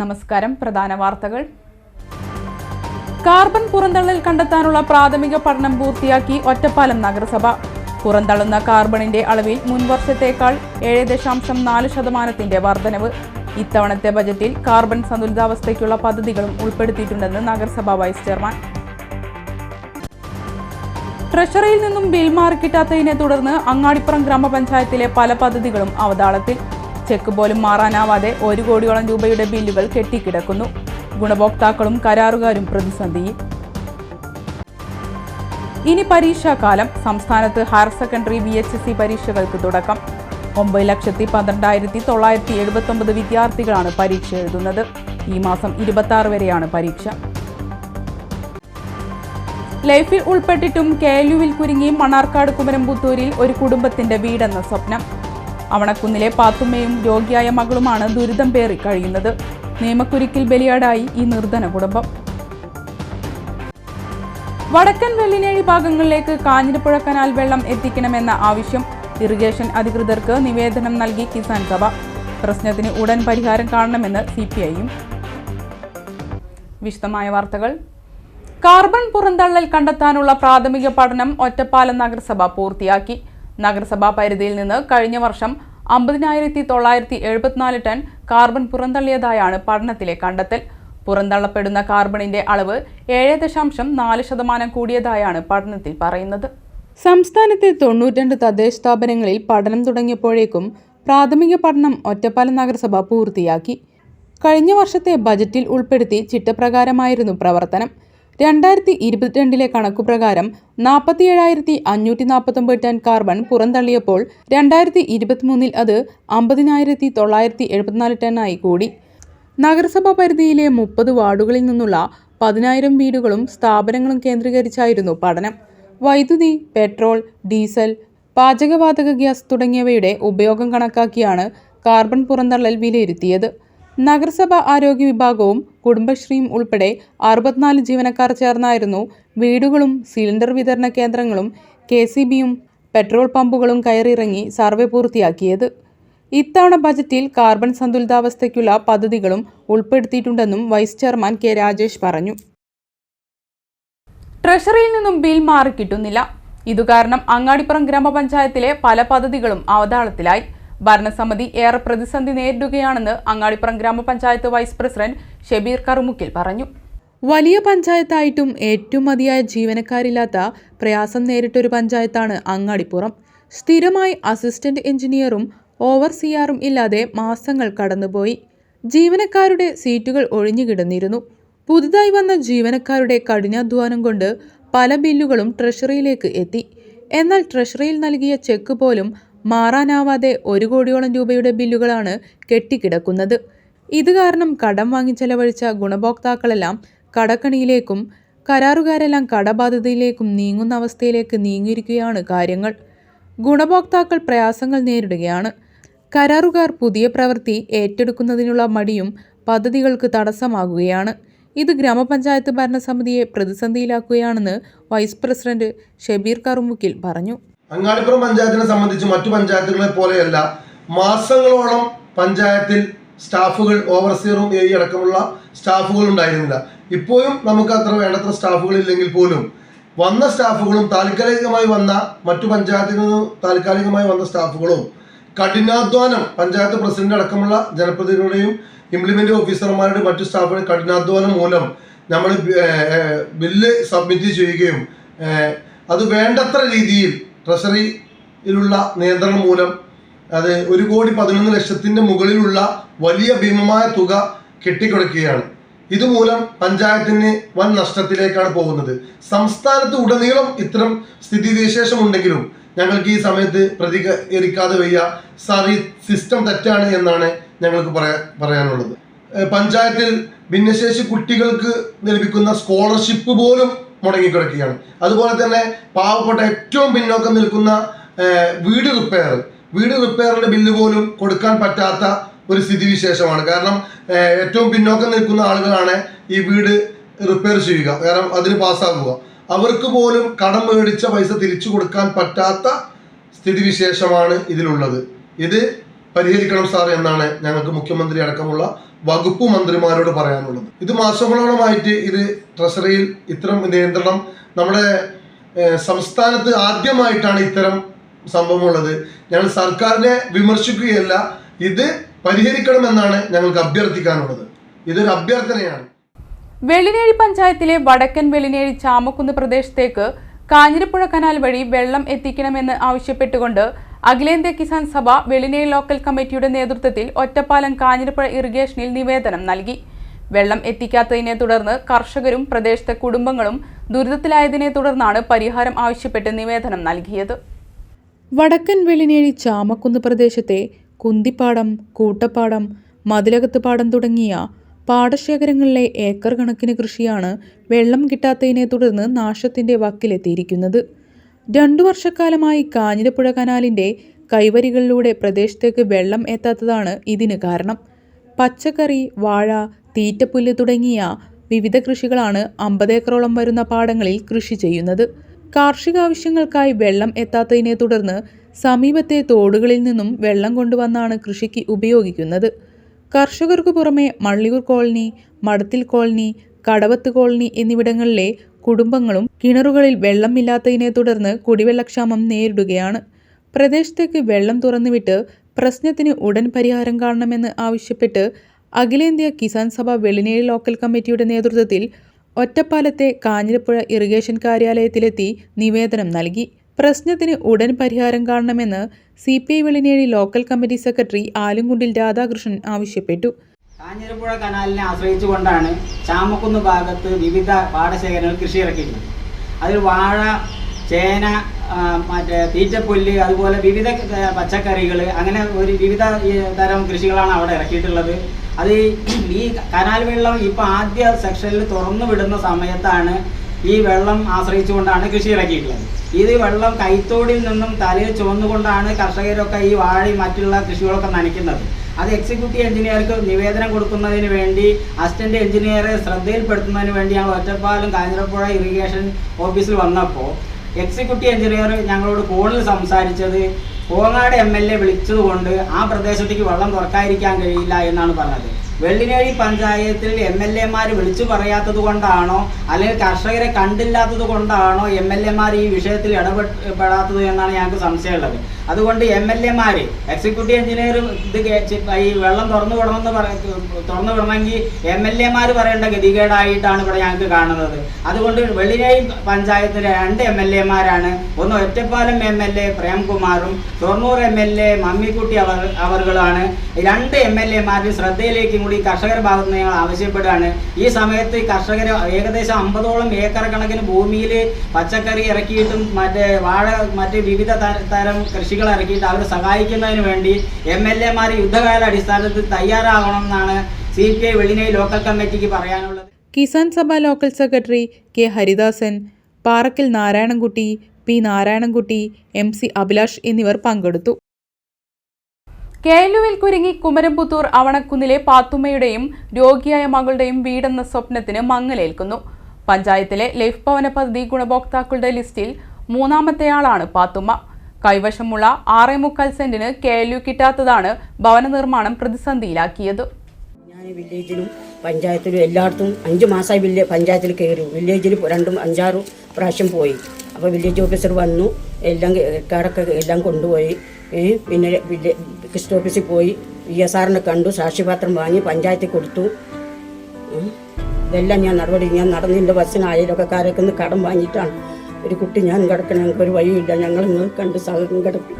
നമസ്കാരം. പ്രധാന വാർത്തകൾ. കാർബൺ പുറന്തള്ളൽ കണ്ടെത്താനുള്ള പ്രാഥമിക പഠനം പൂർത്തിയാക്കി ഒറ്റപ്പാലം നഗരസഭ. പുറന്തള്ളുന്ന കാർബണിന്റെ അളവിൽ മുൻവർഷത്തേക്കാൾ ഏഴ് ദശാംശം നാല് ശതമാനത്തിന്റെ വർധനവ്. ഇത്തവണത്തെ ബജറ്റിൽ കാർബൺ സന്തുലിതാവസ്ഥയ്ക്കുള്ള പദ്ധതികളും ഉൾപ്പെടുത്തിയിട്ടുണ്ടെന്ന് നഗരസഭാ വൈസ് ചെയർമാൻ. ട്രഷറിയിൽ നിന്നും ബിൽ മാറിക്കിട്ടാത്തതിനെ തുടർന്ന് അങ്ങാടിപ്പുറം ഗ്രാമപഞ്ചായത്തിലെ പല പദ്ധതികളും അവതാളത്തിൽ. ചെക്ക് പോലും മാറാനാവാതെ ഒരു കോടിയോളം രൂപയുടെ ബില്ലുകൾ കെട്ടിക്കിടക്കുന്നു. ഗുണഭോക്താക്കളും കരാറുകാരും പ്രതിസന്ധിയിൽ ഇനി പരീക്ഷാകാലം. സംസ്ഥാനത്ത് higher secondary B H S പരീക്ഷകൾക്ക് തുടക്കം. ഒമ്പത് ലക്ഷത്തി പന്ത്രണ്ടായിരത്തി തൊള്ളായിരത്തി എഴുപത്തി ഒമ്പത് വിദ്യാർത്ഥികളാണ് പരീക്ഷ എഴുതുന്നത്. ഈ മാസം ഇരുപത്തി ആറ് വരെയാണ് പരീക്ഷ. ലൈഫിൽ ഉൾപ്പെട്ടിട്ടും കെ എൽ യുവിൽ കുരുങ്ങി മണ്ണാർക്കാട് കുമരംപുത്തൂരിൽ ഒരു കുടുംബത്തിന്റെ വീടെന്ന സ്വപ്നം. അവണക്കുന്നിലെ പാത്തുമ്മയും രോഗിയായ മകളുമാണ് ദുരിതം പേറി കഴിയുന്നത്. നിയമക്കുരുക്കിൽ ബലിയാടായി ഈ നിർധന കുടുംബം. വടക്കൻ വെള്ളിനേഴി ഭാഗങ്ങളിലേക്ക് കാഞ്ഞിരപ്പുഴ കനാൽ വെള്ളം എത്തിക്കണമെന്ന ആവശ്യം ഇറിഗേഷൻ അധികൃതർക്ക് നിവേദനം നൽകി കിസാൻ സഭ. പ്രശ്നത്തിന് ഉടൻ പരിഹാരം കാണണമെന്ന് സി പി ഐയും വിശദമായ വാർത്തകൾ. കാർബൺ പുറന്തള്ളൽ കണ്ടെത്താനുള്ള പ്രാഥമിക പഠനം ഒറ്റപ്പാലം നഗരസഭ പൂർത്തിയാക്കി. നഗരസഭാ പരിധിയിൽ നിന്ന് കഴിഞ്ഞ വർഷം അമ്പതിനായിരത്തി തൊള്ളായിരത്തി എഴുപത്തിനാല് ടൺ കാർബൺ പുറന്തള്ളിയതായാണ് പഠനത്തിലെ കണ്ടെത്തൽ. പുറന്തള്ളപ്പെടുന്ന കാർബണിന്റെ അളവ് ഏഴ് ദശാംശം നാല് ശതമാനം കൂടിയതായാണ് പഠനത്തിൽ പറയുന്നത്. സംസ്ഥാനത്തെ തൊണ്ണൂറ്റിരണ്ട് തദ്ദേശ സ്ഥാപനങ്ങളിൽ പഠനം തുടങ്ങിയപ്പോഴേക്കും പ്രാഥമിക പഠനം ഒറ്റപ്പാലം നഗരസഭ പൂർത്തിയാക്കി. കഴിഞ്ഞ വർഷത്തെ ബജറ്റിൽ ഉൾപ്പെടുത്തി ചിട്ടപ്രകാരമായിരുന്നു പ്രവർത്തനം. രണ്ടായിരത്തി ഇരുപത്തിരണ്ടിലെ കണക്കുപ്രകാരം നാൽപ്പത്തിയേഴായിരത്തി അഞ്ഞൂറ്റി നാൽപ്പത്തൊമ്പത് ടൺ കാർബൺ പുറന്തള്ളിയപ്പോൾ രണ്ടായിരത്തി ഇരുപത്തിമൂന്നിൽ അത് അമ്പതിനായിരത്തി തൊള്ളായിരത്തി എഴുപത്തിനാല് ടണ്ണായി കൂടി. നഗരസഭാ പരിധിയിലെ മുപ്പത് വാർഡുകളിൽ നിന്നുള്ള പതിനായിരം വീടുകളും സ്ഥാപനങ്ങളും കേന്ദ്രീകരിച്ചായിരുന്നു പഠനം. വൈദ്യുതി പെട്രോൾ ഡീസൽ പാചകവാതക ഗ്യാസ് തുടങ്ങിയവയുടെ ഉപയോഗം കണക്കാക്കിയാണ് കാർബൺ പുറന്തള്ളൽ വിലയിരുത്തിയത്. നഗരസഭ ആരോഗ്യ വിഭാഗവും കുടുംബശ്രീയും ഉൾപ്പെടെ അറുപത്തിനാല് ജീവനക്കാർ ചേർന്നായിരുന്നു വീടുകളും സിലിണ്ടർ വിതരണ കേന്ദ്രങ്ങളും കെ സി ബിയും പെട്രോൾ പമ്പുകളും കയറിയിറങ്ങി സർവേ പൂർത്തിയാക്കിയത്. ഇത്തവണ ബജറ്റിൽ കാർബൺ സന്തുലിതാവസ്ഥയ്ക്കുള്ള പദ്ധതികളും ഉൾപ്പെടുത്തിയിട്ടുണ്ടെന്നും വൈസ് ചെയർമാൻ കെ രാജേഷ് പറഞ്ഞു. ട്രഷറിയിൽ നിന്നും ബിൽ മാറിക്കിട്ടുന്നില്ല ഇതുകാരണം അങ്ങാടിപ്പുറം ഗ്രാമപഞ്ചായത്തിലെ പല പദ്ധതികളും അവതാളത്തിലായി. ഭരണസമിതി ഏറെ പ്രതിസന്ധി നേരിടുകയാണെന്ന് അങ്ങാടിപ്പുറം ഗ്രാമപഞ്ചായത്ത് വൈസ് പ്രസിഡന്റ് ഷെബീർ കറുമുക്കിൽ പറഞ്ഞു. വലിയ പഞ്ചായത്തായിട്ടും ഏറ്റവും മതിയായ ജീവനക്കാരില്ലാത്ത പ്രയാസം നേരിട്ടൊരു പഞ്ചായത്താണ് അങ്ങാടിപ്പുറം. സ്ഥിരമായി അസിസ്റ്റന്റ് എഞ്ചിനീയറും ഓവർ സിയാറും ഇല്ലാതെ മാസങ്ങൾ കടന്നുപോയി. ജീവനക്കാരുടെ സീറ്റുകൾ ഒഴിഞ്ഞുകിടന്നിരുന്നു പുതുതായി വന്ന ജീവനക്കാരുടെ കഠിനാധ്വാനം കൊണ്ട് പല ബില്ലുകളും ട്രഷറിയിലേക്ക് എത്തി. എന്നാൽ ട്രഷറിയിൽ നൽകിയ ചെക്ക് പോലും മാറാനാവാതെ ഒരു കോടിയോളം രൂപയുടെ ബില്ലുകളാണ് കെട്ടിക്കിടക്കുന്നത്. ഇത് കാരണം കടം വാങ്ങി ചെലവഴിച്ച ഗുണഭോക്താക്കളെല്ലാം കടക്കണിയിലേക്കും കരാറുകാരെല്ലാം കടബാധ്യതയിലേക്കും നീങ്ങുന്ന അവസ്ഥയിലേക്ക് നീങ്ങിയിരിക്കുകയാണ് കാര്യങ്ങൾ. ഗുണഭോക്താക്കൾ പ്രയാസങ്ങൾ നേരിടുകയാണ്. കരാറുകാർ പുതിയ പ്രവൃത്തി ഏറ്റെടുക്കുന്നതിനുള്ള മടിയും പദ്ധതികൾക്ക് തടസ്സമാകുകയാണ്. ഇത് ഗ്രാമപഞ്ചായത്ത് ഭരണസമിതിയെ പ്രതിസന്ധിയിലാക്കുകയാണെന്ന് വൈസ് പ്രസിഡന്റ് ഷബീർ കറുമുക്കിൽ പറഞ്ഞു. അങ്ങാടിപ്പുറം പഞ്ചായത്തിനെ സംബന്ധിച്ച് മറ്റു പഞ്ചായത്തുകളെ പോലെയല്ല മാസങ്ങളോളം പഞ്ചായത്തിൽ സ്റ്റാഫുകൾ ഓവർസിയറും എ അടക്കമുള്ള സ്റ്റാഫുകൾ ഉണ്ടായിരുന്നില്ല. ഇപ്പോഴും നമുക്ക് അത്ര വേണ്ടത്ര സ്റ്റാഫുകൾ ഇല്ലെങ്കിൽ പോലും വന്ന സ്റ്റാഫുകളും താൽക്കാലികമായി വന്ന മറ്റു പഞ്ചായത്തിൽ നിന്ന് താൽക്കാലികമായി വന്ന സ്റ്റാഫുകളും കഠിനാധ്വാനം പഞ്ചായത്ത് പ്രസിഡന്റ് അടക്കമുള്ള ജനപ്രതിനിധികളുടെയും ഇംപ്ലിമെന്റ് ഓഫീസർമാരുടെയും മറ്റു സ്റ്റാഫുകളുടെ കഠിനാധ്വാനം മൂലം നമ്മൾ ബില്ല് സബ്മിറ്റ് ചെയ്യുകയും അത് വേണ്ടത്ര രീതിയിൽ ട്രഷറിയിലുള്ള നിയന്ത്രണം മൂലം അത് ഒരു കോടി പതിനൊന്ന് ലക്ഷത്തിന്റെ മുകളിലുള്ള വലിയ ഭീമമായ തുക കെട്ടിക്കൊടുക്കുകയാണ്. ഇതുമൂലം പഞ്ചായത്തിന് വൻ നഷ്ടത്തിലേക്കാണ് പോകുന്നത്. സംസ്ഥാനത്ത് ഉടനീളം ഇത്തരം സ്ഥിതിവിശേഷമുണ്ടെങ്കിലും ഞങ്ങൾക്ക് ഈ സമയത്ത് പ്രതികരിക്കാതെ വയ്യ. സാർ ഈ സിസ്റ്റം തെറ്റാണ് എന്നാണ് ഞങ്ങൾക്ക് പറയാ പറയാനുള്ളത്. പഞ്ചായത്തിൽ ഭിന്നശേഷി കുട്ടികൾക്ക് ലഭിക്കുന്ന സ്കോളർഷിപ്പ് പോലും മുടങ്ങിക്കിടക്കുകയാണ് അതുപോലെ തന്നെ പാവപ്പെട്ട ഏറ്റവും പിന്നോക്കം നിൽക്കുന്ന വീട് റിപ്പയർ വീട് റിപ്പയറിന്റെ ബില്ല് പോലും കൊടുക്കാൻ പറ്റാത്ത ഒരു സ്ഥിതിവിശേഷമാണ്. കാരണം ഏറ്റവും പിന്നോക്കം നിൽക്കുന്ന ആളുകളാണ് ഈ വീട് റിപ്പയർ ചെയ്യുക. കാരണം അതിന് പാസ്സാകുക അവർക്ക് പോലും കടം മേടിച്ച പൈസ തിരിച്ചു കൊടുക്കാൻ പറ്റാത്ത സ്ഥിതിവിശേഷമാണ് ഇതിലുള്ളത്. ഇത് പരിഹരിക്കണം സാർ എന്നാണ് ഞങ്ങൾക്ക് മുഖ്യമന്ത്രി അടക്കമുള്ള വകുപ്പ് മന്ത്രിമാരോട് പറയാനുള്ളത്. ഇത് മാസങ്ങളോളമായിട്ട് ഇത് ട്രഷറിയിൽ ഇത്തരം നിയന്ത്രണം നമ്മുടെ സംസ്ഥാനത്ത് ആദ്യമായിട്ടാണ് ഇത്തരം സംഭവമുള്ളത്. ഞങ്ങൾ സർക്കാരിനെ വിമർശിക്കുകയല്ല ഇത് പരിഹരിക്കണമെന്നാണ് ഞങ്ങൾക്ക് അഭ്യർത്ഥിക്കാനുള്ളത്. ഇതൊരു അഭ്യർത്ഥനയാണ്. വെള്ളിനേഴി പഞ്ചായത്തിലെ വടക്കൻ വെള്ളിനേഴി ചാമക്കുന്ന് പ്രദേശത്തേക്ക് കാഞ്ഞിരപ്പുഴ കനാൽ വഴി വെള്ളം എത്തിക്കണമെന്ന് ആവശ്യപ്പെട്ടുകൊണ്ട് അഖിലേന്ത്യാ കിസാൻ സഭ വെളിനേ ലോക്കൽ കമ്മിറ്റിയുടെ നേതൃത്വത്തിൽ ഒറ്റപ്പാലം കാഞ്ഞിരപ്പുഴ ഇറിഗേഷനിൽ നിവേദനം നൽകി. വെള്ളം എത്തിക്കാത്തതിനെ തുടർന്ന് കർഷകരും പ്രദേശത്തെ കുടുംബങ്ങളും ദുരിതത്തിലായതിനെ തുടർന്നാണ് പരിഹാരം ആവശ്യപ്പെട്ട് നിവേദനം നൽകിയത്. വടക്കൻ വെളിനേഴി ചാമക്കുന്ന് പ്രദേശത്തെ കുന്തിപ്പാടം കൂട്ടപ്പാടം മതിലകത്ത് പാടം തുടങ്ങിയ പാടശേഖരങ്ങളിലെ ഏക്കർ കണക്കിന് കൃഷിയാണ് വെള്ളം കിട്ടാത്തതിനെ തുടർന്ന് നാശത്തിന്റെ വക്കിലെത്തിയിരിക്കുന്നത്. രണ്ടു വർഷക്കാലമായി കാഞ്ഞിരപ്പുഴ കനാലിന്റെ കൈവരികളിലൂടെ പ്രദേശത്തേക്ക് വെള്ളം എത്താത്തതാണ് ഇതിന് കാരണം. പച്ചക്കറി വാഴ തീറ്റപ്പുല്ല് തുടങ്ങിയ വിവിധ കൃഷികളാണ് അമ്പതേക്കറോളം വരുന്ന പാടങ്ങളിൽ കൃഷി ചെയ്യുന്നത്. കാർഷിക ആവശ്യങ്ങൾക്കായി വെള്ളം എത്താത്തതിനെ തുടർന്ന് സമീപത്തെ തോടുകളിൽ നിന്നും വെള്ളം കൊണ്ടുവന്നാണ് കൃഷിക്ക് ഉപയോഗിക്കുന്നത്. കർഷകർക്ക് പുറമെ Malliyoor colony Madathil colony Kadavath colony എന്നിവിടങ്ങളിലെ കുടുംബങ്ങളും കിണറുകളിൽ വെള്ളമില്ലാത്തതിനെ തുടർന്ന് കുടിവെള്ളക്ഷാമം നേരിടുകയാണ്. പ്രദേശത്തേക്ക് വെള്ളം തുറന്നുവിട്ട് പ്രശ്നത്തിന് ഉടൻ പരിഹാരം കാണണമെന്ന് ആവശ്യപ്പെട്ട് അഖിലേന്ത്യാ കിസാൻ സഭ വെളിനേഴി ലോക്കൽ കമ്മിറ്റിയുടെ നേതൃത്വത്തിൽ ഒറ്റപ്പാലത്തെ കാഞ്ഞിരപ്പുഴ ഇറിഗേഷൻ കാര്യാലയത്തിലെത്തി നിവേദനം നൽകി. പ്രശ്നത്തിന് ഉടൻ പരിഹാരം കാണണമെന്ന് C P I Velinezhi local committee secretary Alumkundil Radhakrishnan ആവശ്യപ്പെട്ടു. കാഞ്ഞിരപ്പുഴ കനാലിനെ ആശ്രയിച്ചുകൊണ്ടാണ് ചാമക്കുന്ന് ഭാഗത്ത് വിവിധ പാടശേഖരങ്ങൾ കൃഷി അതിൽ വാഴ ചേന മറ്റേ തീറ്റപ്പുല്ല് അതുപോലെ വിവിധ പച്ചക്കറികൾ അങ്ങനെ ഒരു വിവിധ തരം കൃഷികളാണ് അവിടെ ഇറക്കിയിട്ടുള്ളത്. അത് ഈ- കനാൽ വെള്ളം ഇപ്പോൾ ആദ്യ സെക്ഷനിൽ തുറന്നു വിടുന്ന സമയത്താണ് ഈ വെള്ളം ആശ്രയിച്ചുകൊണ്ടാണ് കൃഷി ഇറക്കിയിട്ടുള്ളത്. ഇത് വെള്ളം കൈത്തോടിൽ നിന്നും തലയിൽ ചുവന്നുകൊണ്ടാണ് കർഷകരൊക്കെ ഈ വാഴയും മറ്റുള്ള കൃഷികളൊക്കെ നനയ്ക്കുന്നത്. അത് എക്സിക്യൂട്ടീവ് എഞ്ചിനീയർക്ക് നിവേദനം കൊടുക്കുന്നതിന് വേണ്ടി അസിസ്റ്റന്റ് എഞ്ചിനീയറെ ശ്രദ്ധയിൽപ്പെടുത്തുന്നതിന് വേണ്ടി ഞങ്ങൾ ഒറ്റപ്പാലം കാഞ്ഞിരപ്പുഴ ഇറിഗേഷൻ ഓഫീസിൽ വന്നപ്പോൾ എക്സിക്യൂട്ടീവ് എഞ്ചിനീയർ ഞങ്ങളോട് ഫോണിൽ സംസാരിച്ചത് കോങ്ങാട് എം എൽ എ വിളിച്ചതുകൊണ്ട് ആ പ്രദേശത്തേക്ക് വെള്ളം തുറക്കാതിരിക്കാൻ കഴിയില്ല എന്നാണ് പറഞ്ഞത്. വെള്ളിനേഴി പഞ്ചായത്തിൽ എം എൽ എമാർ വിളിച്ചു പറയാത്തത് കൊണ്ടാണോ അല്ലെങ്കിൽ കർഷകരെ കണ്ടില്ലാത്തത് കൊണ്ടാണോ എം എൽ എമാർ ഈ വിഷയത്തിൽ ഇടപെടാത്തത് എന്നാണ് ഞങ്ങൾക്ക് സംശയമുള്ളത്. അതുകൊണ്ട് എം എൽ എമാർ എക്സിക്യൂട്ടീവ് എഞ്ചിനീയർ ഇത് ഈ വെള്ളം തുറന്നു വിടണമെന്ന് തുറന്നു വിടണമെങ്കിൽ എം എൽ എമാർ പറയേണ്ട ഗതികേടായിട്ടാണ് ഇവിടെ ഞങ്ങൾക്ക് കാണുന്നത്. അതുകൊണ്ട് വെള്ളിനായി പഞ്ചായത്തിലെ രണ്ട് എം എൽ എമാരാണ് ഒന്ന് Ottapalam M L A പ്രേംകുമാറും. Shoranur M L A Mammikutty അവർ അവറുകളാണ്. രണ്ട് എം എൽ എമാരുടെ ശ്രദ്ധയിലേക്കും കൂടി കർഷകർ ഭാഗത്ത് നിന്ന് ഞങ്ങൾ ആവശ്യപ്പെടുകയാണ്. ഈ സമയത്ത് കർഷകർ ഏകദേശം അമ്പതോളം ഏക്കർ കണക്കിന് ഭൂമിയിൽ പച്ചക്കറി ഇറക്കിയിട്ടും മറ്റേ വാഴ മറ്റ് വിവിധ തരം തരം കൃഷികൾ ഇറക്കിയിട്ട് അവരെ സഹായിക്കുന്നതിന് വേണ്ടി എം എൽ എമാർ യുദ്ധകാല അടിസ്ഥാനത്തിൽ തയ്യാറാകണം എന്നാണ് C P I Vellinai local കമ്മിറ്റിക്ക് പറയാനുള്ളത്. Kisan Sabha local secretary K Haridasan Parakkal Narayanankutty P Narayanankutty M C Abhilash എന്നിവർ പങ്കെടുത്തു. കെ എൽ യുവിൽ കുരുങ്ങി കുമരംപുത്തൂർ അവണക്കുന്നിലെ പാത്തുമ്മയുടെയും രോഗിയായ മകളുടെയും വീടെന്ന സ്വപ്നത്തിന് മങ്ങലേൽക്കുന്നു. പഞ്ചായത്തിലെ ലൈഫ് ഭവന പദ്ധതി ഗുണഭോക്താക്കളുടെ ലിസ്റ്റിൽ മൂന്നാമത്തെയാളാണ് പാത്തുമ്മ. കൈവശമുള്ള ആറേ മുക്കാൽ സെന്റിന് കെ എൽ യു കിട്ടാത്തതാണ് ഭവന നിർമ്മാണം പ്രതിസന്ധിയിലാക്കിയത്. ഞാൻ വില്ലേജിലും പഞ്ചായത്തിലും എല്ലായിടത്തും അഞ്ച് മാസമായി വില്ലേ പഞ്ചായത്തിൽ കയറി. വില്ലേജിൽ രണ്ടും അഞ്ചാറും പ്രാവശ്യം പോയി. അപ്പോൾ വില്ലേജ് ഓഫീസർ വന്നു. എല്ലാം കാടൊക്കെ എല്ലാം കൊണ്ടുപോയി. പിന്നെ വില്ലേജ് ഓഫീസിൽ പോയി. ഇ എസ് ആറിനെ കണ്ടു. സാക്ഷിപത്രം വാങ്ങി പഞ്ചായത്തിൽ കൊടുത്തു. ഇതെല്ലാം ഞാൻ നടപടി ഞാൻ നടന്നില്ല. ബസ്സിന് അയലൊക്കെക്കാരൊക്കെ നിന്ന് കടം വാങ്ങിയിട്ടാണ്. ഒരു കുട്ടി ഞാൻ കിടക്കണം ഞങ്ങൾക്ക് ഒരു വഴിയില്ല. ഞങ്ങൾ നിങ്ങൾ കണ്ട് കിടക്കും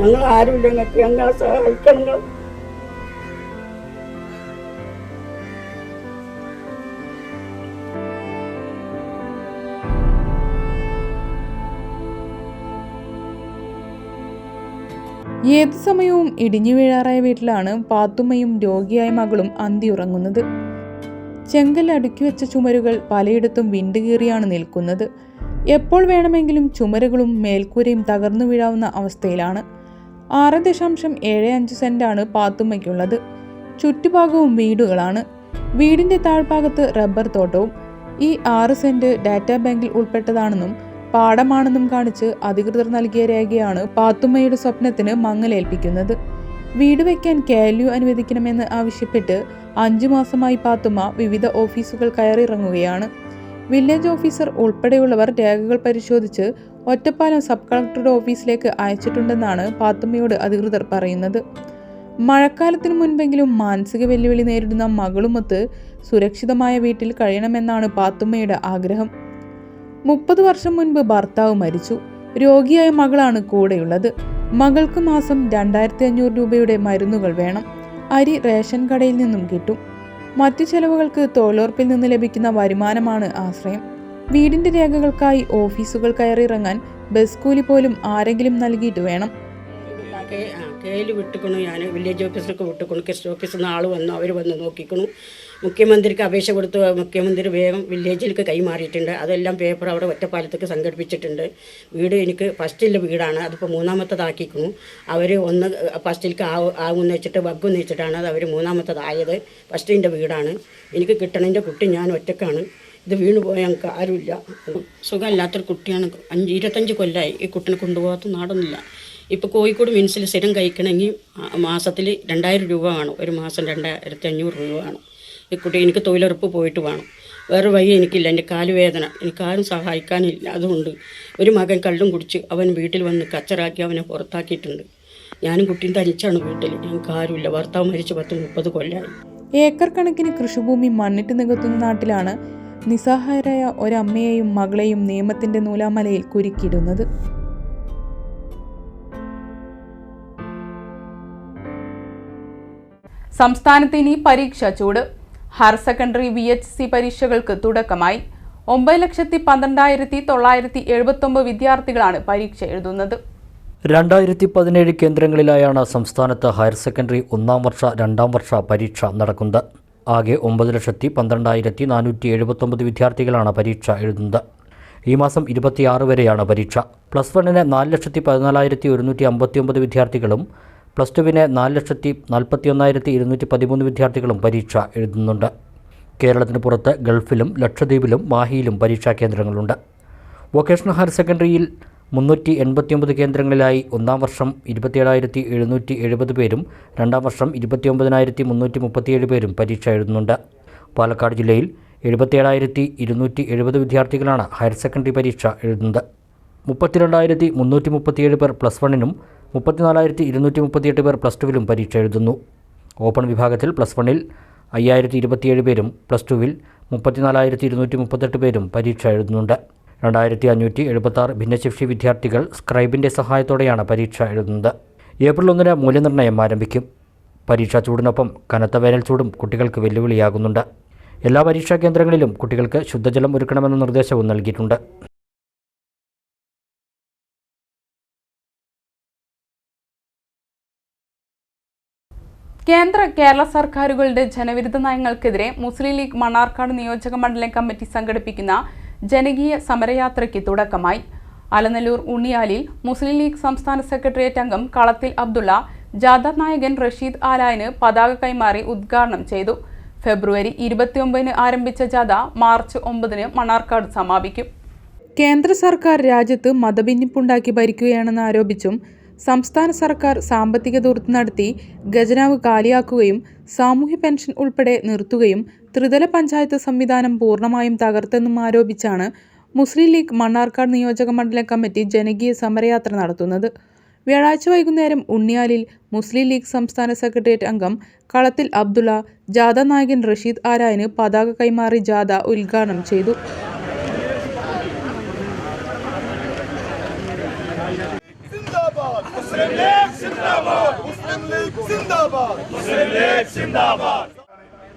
ഞങ്ങൾ ആരുമില്ല. ഞങ്ങൾക്ക് ഞങ്ങളെ സഹായിക്കണം ഏത് സമയവും ഇടിഞ്ഞു വീഴാറായ വീട്ടിലാണ് പാത്തുമ്മയും രോഗിയായ മകളും അന്തിയുറങ്ങുന്നത് ചെങ്കൽ അടുക്കി വെച്ച ചുമരുകൾ പലയിടത്തും വിണ്ടുകീറിയാണ് നിൽക്കുന്നത്. എപ്പോൾ വേണമെങ്കിലും ചുമരുകളും മേൽക്കൂരയും തകർന്നു വീഴാവുന്ന അവസ്ഥയിലാണ്. ആറ് ദശാംശം ഏഴ് അഞ്ച് സെന്റാണ് പാത്തുമ്മയ്ക്കുള്ളത്. ചുറ്റുഭാഗവും വീടുകളാണ്. വീടിന്റെ താഴ്ഭാഗത്ത് റബ്ബർ തോട്ടവും ഈ ആറ് സെന്റ് ഡാറ്റാ ബാങ്കിൽ ഉൾപ്പെട്ടതാണെന്നും പാടമാണെന്നും കാണിച്ച് അധികൃതർ നൽകിയ രേഖയാണ് പാത്തുമ്മയുടെ സ്വപ്നത്തിന് മങ്ങലേൽപ്പിക്കുന്നത്. വീട് വയ്ക്കാൻ കെ എൽ യു അനുവദിക്കണമെന്ന് ആവശ്യപ്പെട്ട് അഞ്ചു മാസമായി പാത്തുമ്മ വിവിധ ഓഫീസുകൾ കയറിറങ്ങുകയാണ് വില്ലേജ് ഓഫീസർ ഉൾപ്പെടെയുള്ളവർ രേഖകൾ പരിശോധിച്ച് ഒറ്റപ്പാലം സബ് കളക്ടറുടെ ഓഫീസിലേക്ക് അയച്ചിട്ടുണ്ടെന്നാണ് പാത്തുമ്മയോട് അധികൃതർ പറയുന്നത്. മഴക്കാലത്തിന് മുൻപെങ്കിലും മാനസിക വെല്ലുവിളി നേരിടുന്ന മകളുമൊത്ത് സുരക്ഷിതമായ വീട്ടിൽ കഴിയണമെന്നാണ് പാത്തുമ്മയുടെ ആഗ്രഹം. മുപ്പത് വർഷം മുൻപ് ഭർത്താവ് മരിച്ചു. രോഗിയായ മകളാണ് കൂടെയുള്ളത്. മകൾക്ക് മാസം രണ്ടായിരത്തി അഞ്ഞൂറ് രൂപയുടെ മരുന്നുകൾ വേണം. അരി റേഷൻ കടയിൽ നിന്നും കിട്ടും. മറ്റു ചെലവുകൾക്ക് തൊഴിലുറപ്പിൽ നിന്ന് ലഭിക്കുന്ന വരുമാനമാണ് ആശ്രയം. വീടിന്റെ രേഖകൾക്കായി ഓഫീസുകൾ കയറിയിറങ്ങാൻ ബസ് കൂലി പോലും ആരെങ്കിലും നൽകിയിട്ട് വേണം. കെയിൽ വിട്ടുക്കണു ഞാൻ വില്ലേജ് ഓഫീസിലൊക്കെ വിട്ടുക്കണു. കെസ്റ്റ് ഓഫീസിൽ നിന്ന് ആൾ വന്നു അവർ വന്ന് നോക്കിക്കണു. മുഖ്യമന്ത്രിക്ക് അപേക്ഷ കൊടുത്ത്. മുഖ്യമന്ത്രി വേഗം വില്ലേജിലേക്ക് കൈമാറിയിട്ടുണ്ട്. അതെല്ലാം പേപ്പർ അവിടെ ഒറ്റപ്പാലത്തേക്ക് സംഘടിപ്പിച്ചിട്ടുണ്ട്. വീട് എനിക്ക് ഫസ്റ്റിലെ വീടാണ്. അതിപ്പോൾ മൂന്നാമത്തതാക്കിക്കുന്നു. അവർ ഒന്ന് ഫസ്റ്റിലേക്ക് ആവും ആകുമെന്ന് വെച്ചിട്ട് വഗ്ഗെന്ന് വെച്ചിട്ടാണ് അത് അവർ മൂന്നാമത്തതായത്. ഫസ്റ്റിന്റെ വീടാണ്. എനിക്ക് കിട്ടണതിന്റെ കുട്ടി ഞാൻ ഒറ്റക്കാണ്. ഇത് വീണ് പോയാൽ ഞങ്ങൾക്ക് ആരുമില്ല. സുഖമില്ലാത്തൊരു കുട്ടിയാണ്. അഞ്ച് ഇരുപത്തഞ്ച് കൊല്ലമായി ഈ കുട്ടിനെ കൊണ്ടുപോകാത്ത നാടൊന്നുമില്ല. ഇപ്പോൾ കോഴിക്കോട് മിൻസിൽ സ്ഥിരം കഴിക്കണമെങ്കിൽ മാസത്തിൽ രണ്ടായിരം രൂപ വേണം. ഒരു മാസം രണ്ടായിരത്തി അഞ്ഞൂറ് രൂപ വേണം. ഈ കുട്ടി എനിക്ക് തൊഴിലുറപ്പ് പോയിട്ട് വേണം. വേറെ വഴി എനിക്കില്ല. എന്റെ കാൽ വേദന എനിക്കാരും സഹായിക്കാനില്ല. അതുകൊണ്ട് ഒരു മകൻ കള്ളും കുടിച്ച് അവൻ വീട്ടിൽ വന്ന് കച്ചറാക്കി അവനെ പുറത്താക്കിയിട്ടുണ്ട്. ഞാനും കുട്ടിയും തനിച്ചാണ് വീട്ടിൽ. ഞങ്ങൾക്ക് ആരുമില്ല. ഭർത്താവ് മരിച്ച് പത്ത് മുപ്പത് കൊല്ലമായി ഏക്കർ കണക്കിന് കൃഷിഭൂമി മണ്ണിട്ട് നികത്തുന്ന നാട്ടിലാണ് നിസ്സഹായരായ ഒരമ്മയെയും മകളെയും നിയമത്തിന്റെ നൂലാമലയിൽ കുരുക്കിയിടുന്നത്. സംസ്ഥാനത്ത് ഇനി പരീക്ഷ ചൂട്. Higher secondary V H C പരീക്ഷകൾക്ക് തുടക്കമായി. ഒമ്പത് ലക്ഷത്തി പന്ത്രണ്ടായിരത്തി തൊള്ളായിരത്തി എഴുപത്തൊമ്പത് വിദ്യാർത്ഥികളാണ് പരീക്ഷ എഴുതുന്നത്. രണ്ടായിരത്തി പതിനേഴ് കേന്ദ്രങ്ങളിലായാണ് സംസ്ഥാനത്ത് ഹയർ സെക്കൻഡറി ഒന്നാം വർഷ രണ്ടാം വർഷ പരീക്ഷ നടക്കുന്നത്. ആകെ ഒമ്പത് ലക്ഷത്തി പന്ത്രണ്ടായിരത്തി നാനൂറ്റി എഴുപത്തൊമ്പത് വിദ്യാർത്ഥികളാണ് പരീക്ഷ എഴുതുന്നത്. ഈ മാസം ഇരുപത്തിയാറ് വരെയാണ് പരീക്ഷ. പ്ലസ് വണ്ണിന് നാല് ലക്ഷത്തി പതിനാലായിരത്തി ഒരുന്നൂറ്റി അമ്പത്തി ഒമ്പത് വിദ്യാർത്ഥികളും പ്ലസ് ടുവിന് നാല് ലക്ഷത്തി നാൽപ്പത്തി ഒന്നായിരത്തി ഇരുന്നൂറ്റി പതിമൂന്ന് വിദ്യാർത്ഥികളും പരീക്ഷ എഴുതുന്നുണ്ട്. കേരളത്തിന് പുറത്ത് ഗൾഫിലും ലക്ഷദ്വീപിലും മാഹിയിലും പരീക്ഷാ കേന്ദ്രങ്ങളുണ്ട്. വൊക്കേഷണൽ ഹയർ സെക്കൻഡറിയിൽ മുന്നൂറ്റി എൺപത്തിയൊമ്പത് കേന്ദ്രങ്ങളിലായി ഒന്നാം വർഷം ഇരുപത്തിയേഴായിരത്തി എഴുന്നൂറ്റി എഴുപത് പേരും രണ്ടാം വർഷം ഇരുപത്തിയൊമ്പതിനായിരത്തി മുന്നൂറ്റി മുപ്പത്തിയേഴ് പേരും പരീക്ഷ എഴുതുന്നുണ്ട്. പാലക്കാട് ജില്ലയിൽ എഴുപത്തിയേഴായിരത്തി ഇരുന്നൂറ്റി എഴുപത് വിദ്യാർത്ഥികളാണ് ഹയർ സെക്കൻഡറി പരീക്ഷ എഴുതുന്നത്. മുപ്പത്തിരണ്ടായിരത്തി മുന്നൂറ്റി മുപ്പത്തിയേഴ് പേർ പ്ലസ് വണ്ണിനും മുപ്പത്തിനാലായിരത്തി ഇരുന്നൂറ്റി മുപ്പത്തിയെട്ട് പേർ പ്ലസ് ടുവിലും പരീക്ഷ എഴുതുന്നു. ഓപ്പൺ വിഭാഗത്തിൽ പ്ലസ് വണ്ണിൽ അയ്യായിരത്തി ഇരുപത്തിയേഴ് പേരും പ്ലസ് ടുവിൽ മുപ്പത്തിനാലായിരത്തി ഇരുന്നൂറ്റി മുപ്പത്തെട്ട് പേരും പരീക്ഷ എഴുതുന്നുണ്ട്. രണ്ടായിരത്തി അഞ്ഞൂറ്റി എഴുപത്താറ് ഭിന്നശേഷി വിദ്യാർത്ഥികൾ സ്ക്രൈബിന്റെ സഹായത്തോടെയാണ് പരീക്ഷ എഴുതുന്നത്. ഏപ്രിൽ ഒന്നിന് മൂല്യനിർണയം ആരംഭിക്കും. പരീക്ഷാ ചൂടിനൊപ്പം കനത്ത വേനൽ ചൂടും കുട്ടികൾക്ക് വെല്ലുവിളിയാകുന്നുണ്ട്. എല്ലാ പരീക്ഷാ കേന്ദ്രങ്ങളിലും കുട്ടികൾക്ക് ശുദ്ധജലം ഒരുക്കണമെന്ന നിർദ്ദേശവും നൽകിയിട്ടുണ്ട്. കേന്ദ്ര കേരള സർക്കാരുകളുടെ ജനവിരുദ്ധ നയങ്ങൾക്കെതിരെ മുസ്ലിം ലീഗ് മണ്ണാർക്കാട് നിയോജക മണ്ഡലം കമ്മിറ്റി സംഘടിപ്പിക്കുന്ന ജനകീയ സമരയാത്രയ്ക്ക് തുടക്കമായി. അലനല്ലൂർ ഉണ്ണിയാലിൽ മുസ്ലിം ലീഗ് സംസ്ഥാന സെക്രട്ടേറിയറ്റ് അംഗം കളത്തിൽ അബ്ദുള്ള ജാഥ നായകൻ റഷീദ് ആലായന് പതാക കൈമാറി ഉദ്ഘാടനം ചെയ്തു. ഫെബ്രുവരി ഇരുപത്തിയൊമ്പതിന് ആരംഭിച്ച ജാഥ മാർച്ച് ഒമ്പതിന് മണ്ണാർക്കാട് സമാപിക്കും. കേന്ദ്ര സർക്കാർ രാജ്യത്ത് മതഭിന്നിപ്പുണ്ടാക്കി ഭരിക്കുകയാണെന്ന് ആരോപിച്ചും സംസ്ഥാന സർക്കാർ സാമ്പത്തിക ദൂർത്ത് നടത്തി ഖജനാവ് കാലിയാക്കുകയും സാമൂഹ്യ പെൻഷൻ ഉൾപ്പെടെ നിർത്തുകയും ത്രിതല പഞ്ചായത്ത് സംവിധാനം പൂർണമായും തകർത്തെന്നും ആരോപിച്ചാണ് മുസ്ലിം ലീഗ് മണ്ണാർക്കാട് നിയോജക മണ്ഡലം കമ്മിറ്റി ജനകീയ സമരയാത്ര നടത്തുന്നത്. വ്യാഴാഴ്ച വൈകുന്നേരം ഉണ്ണിയാലിൽ മുസ്ലിം ലീഗ് സംസ്ഥാന സെക്രട്ടേറിയറ്റ് അംഗം കളത്തിൽ അബ്ദുള്ള ജാഥ നായകൻ റഷീദ് ആരായന് പതാക കൈമാറി ജാഥ ഉദ്ഘാടനം ചെയ്തു. മുസ്ലിം സിന്ദാബാദ് സിന്ദാബാദ് സിന്ദാബാദ്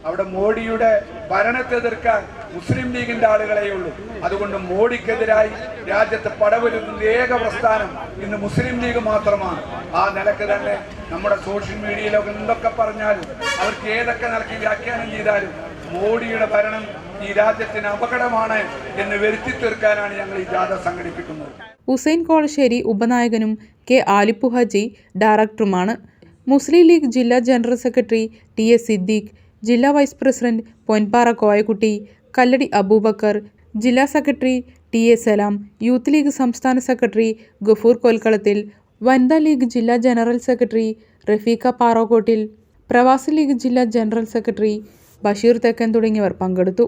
അവിടെ മോഡിയുടെ ഭരണത്തെ എതിർക്കാൻ മുസ്ലിം ലീഗിന്റെ ആളുകളെ ഉള്ളൂ. അതുകൊണ്ട് മോഡിക്കെതിരായി രാജ്യത്ത് പടവരുന്ന ഏക പ്രസ്ഥാനം ഇന്ന് മുസ്ലിം ലീഗ് മാത്രമാണ്. ആ നിലയ്ക്ക് തന്നെ നമ്മുടെ സോഷ്യൽ മീഡിയയിലൊക്കെ എന്തൊക്കെ പറഞ്ഞാലും അവർക്ക് ഏതൊക്കെ നിലയ്ക്ക് വ്യാഖ്യാനം ചെയ്താലും മോഡിയുടെ ഭരണം ഈ രാജ്യത്തിന് അപകടമാണ് എന്ന് വരുത്തി തീർക്കാനാണ് ഞങ്ങൾ ഈ ജാഥ സംഘടിപ്പിക്കുന്നത്. ഹുസൈൻ കോളശ്ശേരി ഉപനായകനും കെ ആലിപ്പു ഡയറക്ടറുമാണ്. മുസ്ലിം ലീഗ് ജില്ലാ general secretary T S Siddique ജില്ലാ വൈസ് പ്രസിഡന്റ് പൊൻപാറ കോയക്കുട്ടി കല്ലടി അബൂബക്കർ ജില്ലാ secretary T A Salam youth league സംസ്ഥാന സെക്രട്ടറി ഗഫൂർ കൊൽക്കളത്തിൽ വനിതാ ലീഗ് ജില്ലാ ജനറൽ സെക്രട്ടറി റഫീഖ പാറോക്കോട്ടിൽ പ്രവാസി ലീഗ് ജില്ലാ ജനറൽ സെക്രട്ടറി ബഷീർ തെക്കൻ തുടങ്ങിയവർ പങ്കെടുത്തു.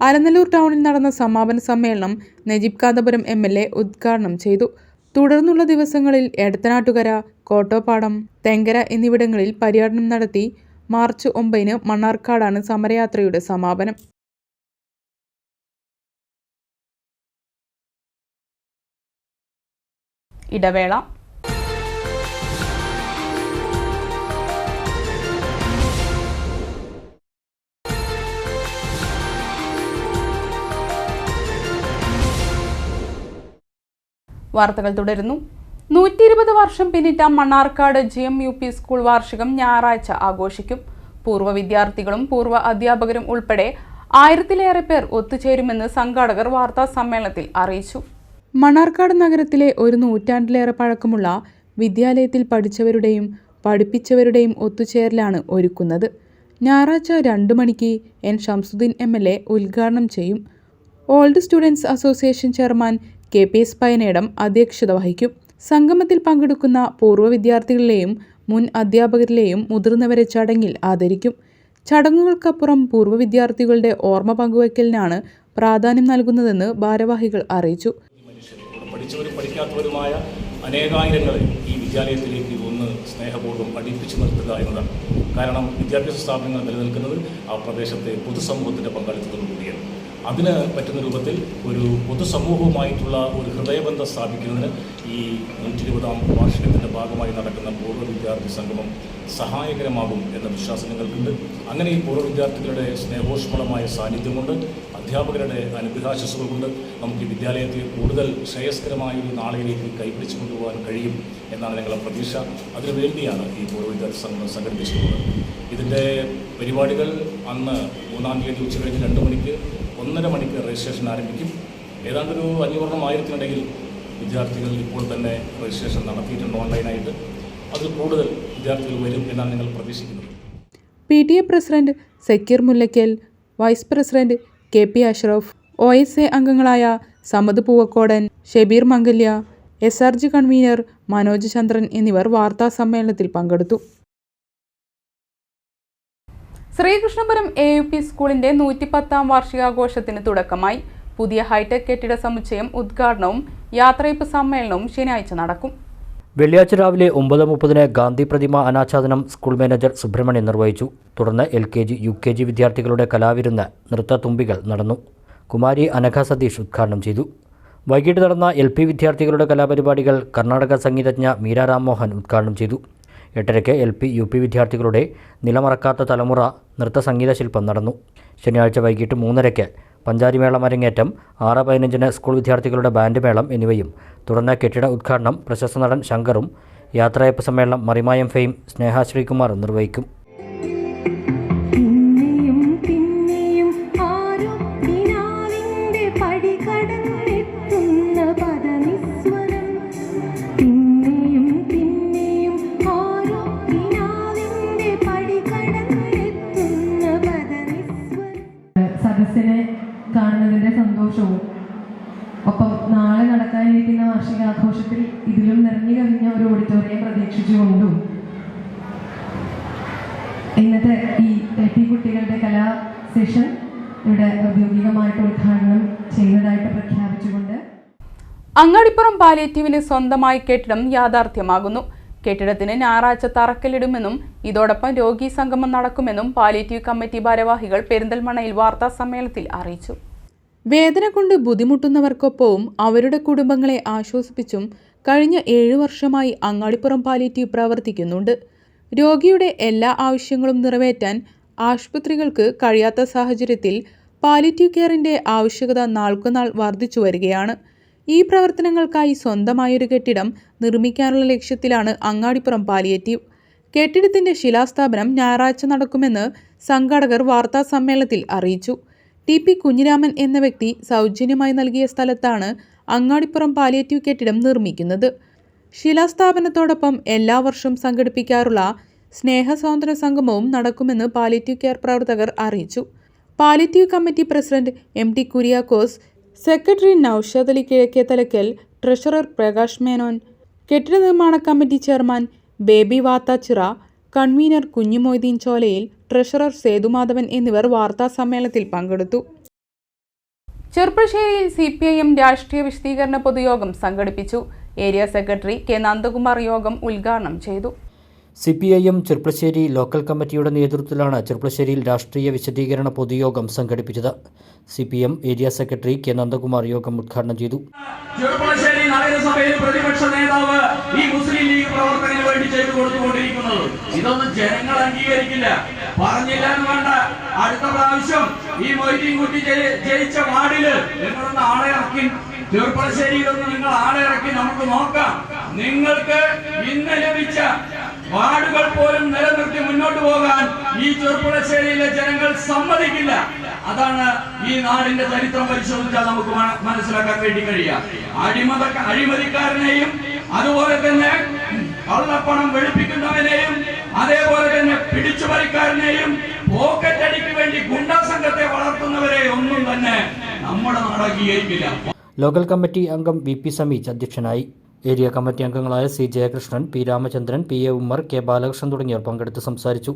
അലനല്ലൂർ ടൗണിൽ നടന്ന സമാപന സമ്മേളനം നജീബ് കാന്തപുരം എ ഉദ്ഘാടനം ചെയ്തു. തുടർന്നുള്ള ദിവസങ്ങളിൽ എടത്തനാട്ടുകര കോട്ടോപ്പാടം തെങ്കര എന്നിവിടങ്ങളിൽ പര്യടനം നടത്തി മാർച്ച് ഒമ്പതിന് മണ്ണാർക്കാടാണ് സമരയാത്രയുടെ സമാപനം. ഇടവേള വാർത്തകൾ തുടരുന്നു. നൂറ്റി ഇരുപത് വർഷം പിന്നിട്ട Mannarkkad G M U P school വാർഷികം ഞായറാഴ്ച ആഘോഷിക്കും. പൂർവ വിദ്യാർത്ഥികളും പൂർവ അധ്യാപകരും ഉൾപ്പെടെ ആയിരത്തിലേറെ പേർ ഒത്തുചേരുമെന്ന് സംഘാടകർ വാർത്താ സമ്മേളനത്തിൽ അറിയിച്ചു. മണ്ണാർക്കാട് നഗരത്തിലെ ഒരു നൂറ്റാണ്ടിലേറെ പഴക്കമുള്ള വിദ്യാലയത്തിൽ പഠിച്ചവരുടെയും പഠിപ്പിച്ചവരുടെയും ഒത്തുചേരലാണ് ഒരുക്കുന്നത്. ഞായറാഴ്ച രണ്ട് മണിക്ക് N. Shamsudheen M. L. A ഉദ്ഘാടനം ചെയ്യും. Old students association chairman K P S Payanedam അധ്യക്ഷത വഹിക്കും. സംഗമത്തിൽ പങ്കെടുക്കുന്ന പൂർവ വിദ്യാർത്ഥികളിലെയും മുൻ അധ്യാപകരിലെയും മുതിർന്നവരെ ചടങ്ങിൽ ആദരിക്കും. ചടങ്ങുകൾക്കപ്പുറം പൂർവ വിദ്യാർത്ഥികളുടെ ഓർമ്മ പങ്കുവയ്ക്കലിനാണ് പ്രാധാന്യം നൽകുന്നതെന്ന് ഭാരവാഹികൾ അറിയിച്ചു. പഠിക്കാത്തവരുമായ അനേകായിരങ്ങളെ ഈ വിദ്യാലയത്തിലേക്ക് ഒന്ന് സ്നേഹപൂർവം പഠിപ്പിച്ചു നിർത്തുക എന്നതാണ്. കാരണം വിദ്യാഭ്യാസ സ്ഥാപനങ്ങൾ നിലനിൽക്കുന്നത് ആ പ്രദേശത്തെ പൊതുസമൂഹത്തിന്റെ പങ്കാളിത്തത്തോടു കൂടിയാണ്. അതിന് പറ്റുന്ന രൂപത്തിൽ ഒരു പൊതുസമൂഹവുമായിട്ടുള്ള ഒരു ഹൃദയബന്ധം സ്ഥാപിക്കുന്നതിന് ഈ നൂറ്റി ഇരുപതാം വാർഷികത്തിന്റെ ഭാഗമായി നടക്കുന്ന പൂർവ വിദ്യാർത്ഥി സംഗമം സഹായകരമാകും എന്ന വിശ്വാസം ഞങ്ങൾക്കുണ്ട് അങ്ങനെ ഈ പൂർവ വിദ്യാർത്ഥികളുടെ സ്നേഹോഷ്മളമായ സാന്നിധ്യമുണ്ട്. അധ്യാപകരുടെ അനുഗ്രഹാശസ്സുകൾ കൊണ്ട് നമുക്ക് ഈ വിദ്യാലയത്തെ കൂടുതൽ ശ്രേയസ്കരമായ ഒരു നാളിലേക്ക് കൈപിടിച്ചു കൊണ്ടുപോകാൻ കഴിയും എന്നാണ് ഞങ്ങളുടെ പ്രതീക്ഷ. അതിനുവേണ്ടിയാണ് ഈ പൂർവ വിദ്യാർത്ഥി സംഘം സംഘടിപ്പിച്ചിട്ടുള്ളത്. ഇതിന്റെ പരിപാടികൾ അന്ന് മൂന്നാം തീയതി ഉച്ച കഴിഞ്ഞ് രണ്ട് മണിക്ക് ഒന്നര മണിക്ക് രജിസ്ട്രേഷൻ ആരംഭിക്കും. ഏതാണ്ട് ഒരു അഞ്ഞൂറെണ്ണം ആയിരത്തിനിടയിൽ വിദ്യാർത്ഥികൾ ഇപ്പോൾ തന്നെ രജിസ്ട്രേഷൻ നടത്തിയിട്ടുണ്ട് ഓൺലൈനായിട്ട് അതിൽ കൂടുതൽ വിദ്യാർത്ഥികൾ വരും എന്നാണ് നിങ്ങൾ പ്രതീക്ഷിക്കുന്നത്. P T A president Sakkeer Mullakkal vice president K P Ashraf O S A അംഗങ്ങളായ Samad Poovakkodan Shebeer Mangalya S R G convener Manoj Chandran എന്നിവർ വാർത്താ സമ്മേളനത്തിൽ പങ്കെടുത്തു. ശ്രീകൃഷ്ണപുരം എ യു പി സ്കൂളിന്റെ നൂറ്റിപ്പത്താം വാർഷികാഘോഷത്തിന് തുടക്കമായി. പുതിയ ഹൈടെക് കെട്ടിട സമുച്ചയം ഉദ്ഘാടനവും യാത്രയപ്പ് സമ്മേളനവും ശനിയാഴ്ച നടക്കും. വെള്ളിയാഴ്ച രാവിലെ ഒമ്പത് മുപ്പതിന് ഗാന്ധി പ്രതിമ അനാച്ഛാദനം സ്കൂൾ മാനേജർ സുബ്രഹ്മണ്യൻ നിർവഹിച്ചു. തുടർന്ന് L K G U K G വിദ്യാർത്ഥികളുടെ കലാവിരുന്ന് നൃത്തത്തുമ്പികൾ നടന്നു. കുമാരി അനഘ സതീഷ് ഉദ്ഘാടനം ചെയ്തു. വൈകിട്ട് നടന്ന എൽ പി വിദ്യാർത്ഥികളുടെ കലാപരിപാടികൾ കർണാടക സംഗീതജ്ഞ മീര രാംമോഹൻ ഉദ്ഘാടനം ചെയ്തു. എട്ടരയ്ക്ക് എൽ പി യു പി വിദ്യാർത്ഥികളുടെ നിലമറക്കാത്ത തലമുറ നൃത്ത സംഗീത ശില്പം നടന്നു. ശനിയാഴ്ച വൈകിട്ട് മൂന്നരയ്ക്ക് പഞ്ചാരിമേളം അരങ്ങേറ്റം ആറ് പതിനഞ്ചിന് സ്കൂൾ വിദ്യാർത്ഥികളുടെ ബാൻഡ് മേളം എന്നിവയും. തുടർന്ന് കെട്ടിട ഉദ്ഘാടനം പ്രശസ്ത നടൻ ശങ്കറും യാത്രയപ്പ് സമ്മേളനം മറിമായം ഫെയിം സ്നേഹ ശ്രീകുമാറും നിർവഹിക്കും. അങ്ങാടിപ്പുറം പാലിയേറ്റീവിന് സ്വന്തമായി കെട്ടിടം യാഥാർത്ഥ്യമാകുന്നു. കെട്ടിടത്തിന് ഞായറാഴ്ച തറക്കല്ലിടുമെന്നും ഇതോടൊപ്പം രോഗി സംഗമം നടക്കുമെന്നും പാലിയേറ്റീവ് കമ്മിറ്റി ഭാരവാഹികൾ പെരിന്തൽമണയിൽ വാർത്താ സമ്മേളനത്തിൽ അറിയിച്ചു. വേദന കൊണ്ട് ബുദ്ധിമുട്ടുന്നവർക്കൊപ്പവും അവരുടെ കുടുംബങ്ങളെ ആശ്വസിപ്പിച്ചും കഴിഞ്ഞ ഏഴു വർഷമായി അങ്ങാടിപ്പുറം പാലിയേറ്റീവ് പ്രവർത്തിക്കുന്നുണ്ട്. രോഗിയുടെ എല്ലാ ആവശ്യങ്ങളും നിറവേറ്റാൻ ആശുപത്രികൾക്ക് കഴിയാത്ത സാഹചര്യത്തിൽ പാലിറ്റീവ് കെയറിന്റെ ആവശ്യകത നാൾക്കുനാൾ വർദ്ധിച്ചു വരികയാണ് ഈ പ്രവർത്തനങ്ങൾക്കായി സ്വന്തമായൊരു കെട്ടിടം നിർമ്മിക്കാനുള്ള ലക്ഷ്യത്തിലാണ് അങ്ങാടിപ്പുറം പാലിയേറ്റീവ്. കെട്ടിടത്തിന്റെ ശിലാസ്ഥാപനം ഞായറാഴ്ച നടക്കുമെന്ന് സംഘാടകർ വാർത്താ സമ്മേളനത്തിൽ അറിയിച്ചു. ടി പി കുഞ്ഞിരാമൻ എന്ന വ്യക്തി സൗജന്യമായി നൽകിയ സ്ഥലത്താണ് അങ്ങാടിപ്പുറം പാലിയേറ്റീവ് കെട്ടിടം നിർമ്മിക്കുന്നത്. ശിലാസ്ഥാപനത്തോടൊപ്പം എല്ലാ വർഷവും സംഘടിപ്പിക്കാറുള്ള സ്നേഹസ്വാതന്ത്ര്യ സംഗമവും നടക്കുമെന്ന് പാലിയേറ്റീവ് കെയർ പ്രവർത്തകർ അറിയിച്ചു. Palliative committee president M T Kuriakose secretary Noushad Ali Kizhakkethalakkal treasurer Prakash Menon കെട്ടിട നിർമ്മാണ committee chairman Baby Vathachira convener Kunjumoideen Cholayil treasurer Sethumadhavan എന്നിവർ വാർത്താ സമ്മേളനത്തിൽ പങ്കെടുത്തു. ചെർപ്പശ്ശേരിയിൽ സി പി ഐ എം രാഷ്ട്രീയ വിശദീകരണ പൊതുയോഗം സംഘടിപ്പിച്ചു. ഏരിയ സെക്രട്ടറി കെ നന്ദകുമാർ യോഗം ഉദ്ഘാടനം ചെയ്തു. C P I M Cherpulassery local കമ്മിറ്റിയുടെ നേതൃത്വത്തിലാണ് ചെർപ്പശ്ശേരിയിൽ രാഷ്ട്രീയ വിശദീകരണ പൊതുയോഗം സംഘടിപ്പിച്ചത്. C P M area secretary K Nandakumar യോഗം ഉദ്ഘാടനം ചെയ്തു. ചെറുപ്പശ്ശേരി നഗരസഭയിൽ പ്രതിപക്ഷ നേതാവ് ഈ മുസ്ലിം ലീഗ് പ്രവർത്തകന് വേണ്ടി ചെയ്തു കൊടുത്തുകൊണ്ടിരിക്കുന്നത്. ഇതൊന്നും ജനങ്ങൾ അംഗീകരിക്കില്ല. പറഞ്ഞില്ല വേണ്ട. അടുത്ത പ്രാവശ്യം ഈ മൊയ്തീൻ കുട്ടി ജയി- ജയിച്ച വാർഡിൽ നിങ്ങളൊന്ന് ആളെ ഇറക്കി. ചെറുപ്പശ്ശേരിയിലൊന്ന് നിങ്ങൾ ആളെ ഇറക്കി നമുക്ക് നോക്കാം. നിങ്ങൾക്ക് ഇന്ന് ലഭിച്ച വാർഡുകൾ പോലും നിലനിർത്തി മുന്നോട്ട് പോകാൻ ഈ ചെറുപ്പുളശ്ശേരിയിലെ ജനങ്ങൾ സമ്മതിക്കില്ല. അതാണ് ഈ നാടിന്റെ ചരിത്രം പരിശോധിച്ചാൽ നമുക്ക് മനസ്സിലാക്കാൻ വേണ്ടി കഴിയാം അഴിമത അഴിമതിക്കാരനെയും അതുപോലെ തന്നെ കള്ളപ്പണം വെളുപ്പിക്കുന്നവനെയും അതേപോലെ തന്നെ പിടിച്ചുപറിക്കാരനെയും പോക്കറ്റ് അടിക്ക് വേണ്ടി ഗുണ്ടാ സംഘത്തെ വളർത്തുന്നവരെ ഒന്നും തന്നെ നമ്മുടെ നാട് ലോക്കൽ കമ്മിറ്റി അംഗം വി പി സമീജ് അധ്യക്ഷനായി. ഏരിയ കമ്മിറ്റി അംഗങ്ങളായ C Jayakrishnan P Ramachandran P A Ummer K Balakrishnan തുടങ്ങിയവർ പങ്കെടുത്ത് സംസാരിച്ചു.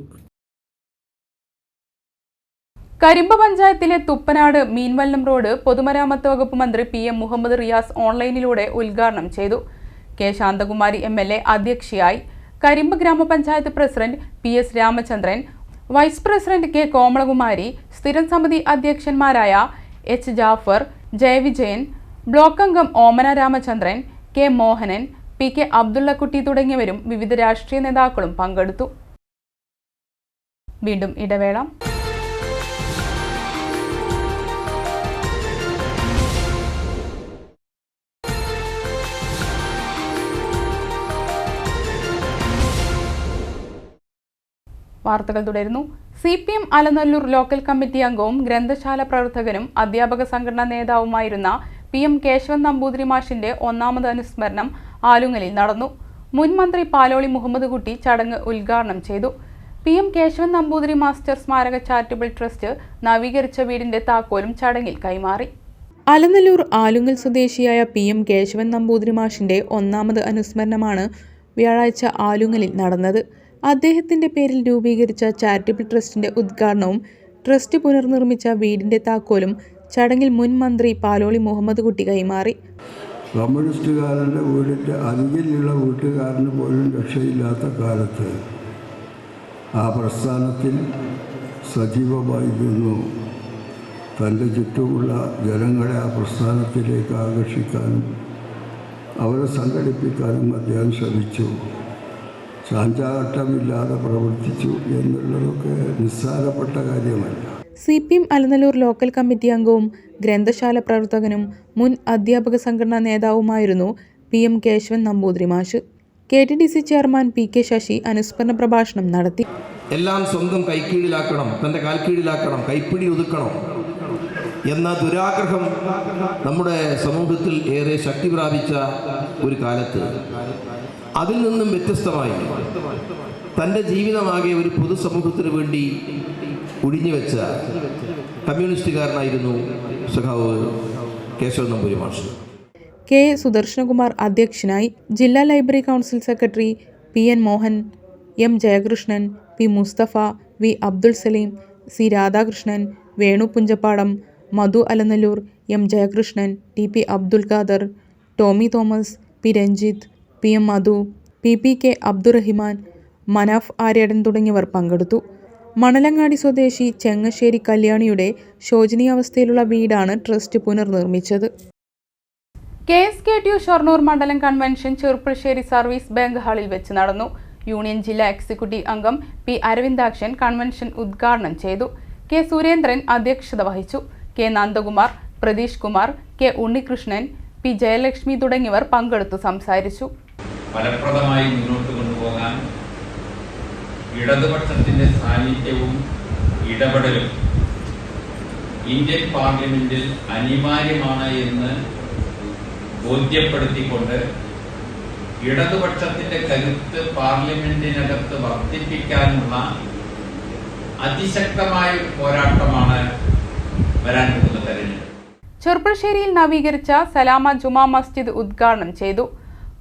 കരിമ്പ പഞ്ചായത്തിലെ തുപ്പനാട് മീൻവല്ലം റോഡ് പൊതുമരാമത്ത് വകുപ്പ് മന്ത്രി പി എം മുഹമ്മദ് റിയാസ് ഓൺലൈനിലൂടെ ഉദ്ഘാടനം ചെയ്തു. K Santhakumari M L A അധ്യക്ഷയായി കരിമ്പ് ഗ്രാമപഞ്ചായത്ത് president P S Ramachandran vice president K Komalakumari സ്ഥിരം സമിതി അധ്യക്ഷന്മാരായ എച്ച് ജാഫർ ജയവിജയൻ ബ്ലോക്ക് അംഗം Omana Ramachandran K Mohanan P K Abdullakutty തുടങ്ങിയവരും വിവിധ രാഷ്ട്രീയ നേതാക്കളും പങ്കെടുത്തു. വീണ്ടും ഇടവേള. വാർത്തകൾ തുടരുന്നു. C P M Alanallur local committee അംഗവും ഗ്രന്ഥശാല പ്രവർത്തകനും അധ്യാപക സംഘടനാ നേതാവുമായിരുന്ന പി എം കേശവൻ നമ്പൂതിരി മാഷിന്റെ ഒന്നാമത് അനുസ്മരണം ആലുങ്ങലിൽ നടന്നു. മുൻ മന്ത്രി പാലോളി മുഹമ്മദ് കുട്ടി ചടങ്ങ് ഉദ്ഘാടനം ചെയ്തു. P M Keshavan Namboothiri master സ്മാരക ചാരിറ്റബിൾ ട്രസ്റ്റ് നവീകരിച്ച വീടിന്റെ താക്കോലും ചടങ്ങിൽ കൈമാറി. അലനല്ലൂർ ആലുങ്ങൽ സ്വദേശിയായ പി എം കേശവൻ നമ്പൂതിരി മാഷിന്റെ ഒന്നാമത് അനുസ്മരണമാണ് വ്യാഴാഴ്ച ആലുങ്ങലിൽ നടന്നത്. അദ്ദേഹത്തിന്റെ പേരിൽ രൂപീകരിച്ച ചാരിറ്റബിൾ ട്രസ്റ്റിന്റെ ഉദ്ഘാടനവും ട്രസ്റ്റ് പുനർനിർമ്മിച്ച വീടിന്റെ താക്കോലും ചടങ്ങിൽ മുൻ മന്ത്രി പാലോളി മുഹമ്മദ് കുട്ടി കൈമാറി. കമ്മ്യൂണിസ്റ്റുകാരന്റെ വീടിന്റെ അരികിലുള്ള വീട്ടുകാരന് പോലും രക്ഷയില്ലാത്ത കാലത്ത് ആ പ്രസ്ഥാനത്തിൽ സജീവമായി സജീവമായിരുന്നു. തന്റെ ചുറ്റുമുള്ള ജനങ്ങളെ ആ പ്രസ്ഥാനത്തിലേക്ക് ആകർഷിക്കാനും അവരെ സംഘടിപ്പിക്കാനും അദ്ദേഹം ശ്രമിച്ചു. ചാഞ്ചാട്ടമില്ലാതെ പ്രവർത്തിച്ചു എന്നുള്ളതൊക്കെ നിസ്സാരപ്പെട്ട കാര്യമല്ല. C P M Alanallur local committee അംഗവും ഗ്രന്ഥശാല പ്രവർത്തകനും മുൻ അധ്യാപക സംഘടനാ നേതാവുമായിരുന്നു പി എം കേശവൻ നമ്പൂതിരി മാഷ്. K T D C chairman P K Sasi അനുസ്മരണ പ്രഭാഷണം നടത്തി. എല്ലാം സ്വന്തം കൈക്കീഴിലാക്കണം തന്റെ കാൽക്കീഴിലാക്കണം കൈപ്പിടി ഒതുക്കണം എന്ന ദുരാഗ്രഹം നമ്മുടെ സമൂഹത്തിൽ ഏറെ ശക്തി പ്രാപിച്ച ഒരു കാലത്ത്. അതിൽ നിന്നും വ്യത്യസ്തമായി തന്റെ ജീവിതമാകെ ഒരു പൊതുസമൂഹത്തിന് വേണ്ടി ഒഴിഞ്ഞു വെച്ച കമ്മ്യൂണിസ്റ്റുകാരനായിരുന്നു സഖാവ് കേശവ നമ്പൂരി മാഷ്. കെ സുദർശനകുമാർ അധ്യക്ഷനായി ജില്ലാ library council secretary P N Mohan M Jayakrishnan P Mustafa V Abdul Saleem C Radhakrishnan Venu Punchappadam Madhu Alanallur M Jayakrishnan T P Abdul Khader Tomy Thomas P Ranjith P M Madhu P P K Abdurahiman Manaf Aryadan തുടങ്ങിയവർ പങ്കെടുത്തു. മണലങ്ങാടി സ്വദേശി ചെങ്ങശ്ശേരി കല്യാണിയുടെ ശോചനീയാവസ്ഥയിലുള്ള വീടാണ് trust പുനർനിർമ്മിച്ചത്. K S K T U Shoranur മണ്ഡലം convention Cherpulassery service bank ഹാളിൽ വെച്ച് നടന്നു. യൂണിയൻ ജില്ലാ എക്സിക്യൂട്ടീവ് അംഗം പി അരവിന്ദാക്ഷൻ കൺവെൻഷൻ ഉദ്ഘാടനം ചെയ്തു. കെ സുരേന്ദ്രൻ അധ്യക്ഷത വഹിച്ചു. K Nandakumar Pratheesh Kumar K Unnikrishnan P Jayalakshmi തുടങ്ങിയവർ പങ്കെടുത്തു സംസാരിച്ചു. ഫലപ്രദമായി മുന്നോട്ട് കൊണ്ടുപോകാൻ ഇടതുപക്ഷത്തിന്റെ സാന്നിധ്യവും ഇടപെടലും ഇന്ത്യൻ പാർലമെന്റിൽ അനിവാര്യമാണ് എന്ന് ബോധ്യപ്പെടുത്തിക്കൊണ്ട് ഇടതുപക്ഷത്തിന്റെ കരുത്ത് പാർലമെന്റിനകത്ത് വർദ്ധിപ്പിക്കാനുള്ള അതിശക്തമായ പോരാട്ടമാണ് വരാൻ പോകുന്ന തെരഞ്ഞെടുപ്പ്. ചെറുപ്പശ്ശേരിയിൽ നവീകരിച്ച സലാമ ജുമാ മസ്ജിദ് ഉദ്ഘാടനം ചെയ്തു.